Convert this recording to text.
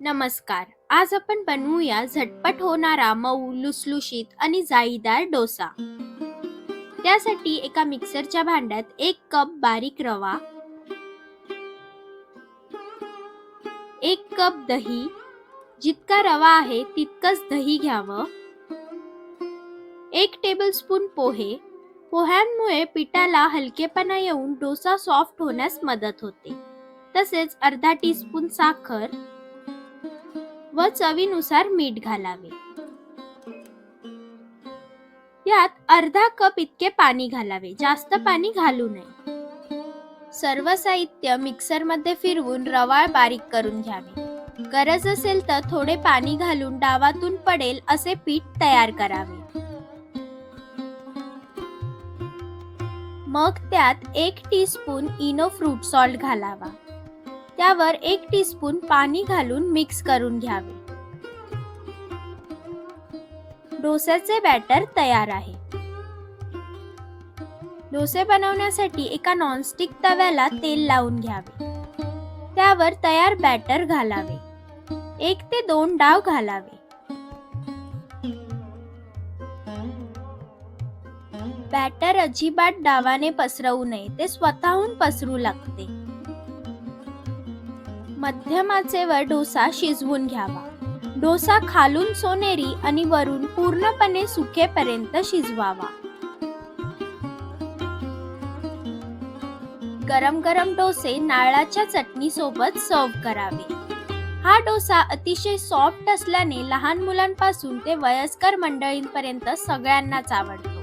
नमस्कार. आज आपण बनवूया झटपट होणारा मऊ लुसलुशीत आणि जाळीदार डोसा. त्यासाठी एका मिक्सरच्या भांड्यात एक कप बारीक रवा एक कप दही. जितका रवा आहे तितकंच दही घ्यावं. एक टेबलस्पून पोहे. पोह्यांमुळे पिठाला हलकेपणा येऊन डोसा सॉफ्ट होण्यास मदत होते. तसेच अर्धा टीस्पून साखर व चवीनुसार मीठ घालावे. यात अर्धा कप इतके पाणी घालावे. जास्त पाणी घालू नये. सर्व साहित्य मिक्सरमध्ये फिरवून रवाळ बारीक करून घ्यावे. गरज असेल तर थोडे पाणी घालून डावातून पडेल असे पीठ तयार करावे. मग त्यात एक टीस्पून इनो फ्रूट सॉल्ट घालावा. त्यावर एक टीस्पून पाणी घालून मिक्स करून घ्यावे. डोस्याचे बॅटर तयार आहे. डोसे बनवण्यासाठी एका नॉनस्टिक तव्याला तेल लावून घ्यावे. त्यावर तयार बॅटर घालावे. एक ते दोन डाव घालावे. बॅटर अजिबात डावाने पसरवू नये ते स्वतःहून पसरू लागते. मध्यमाचे वर डोसा शिजवून घ्यावा. डोसा खालून सोनेरी आणि वरून पूर्णपणे सुकेपर्यंत शिजवावा. गरम गरम डोसे नारळाच्या चटणी सोबत सर्व करावे. हा डोसा अतिशय सॉफ्ट असल्याने लहान मुलांपासून ते वयस्कर मंडळींपर्यंत सगळ्यांनाच आवडतो.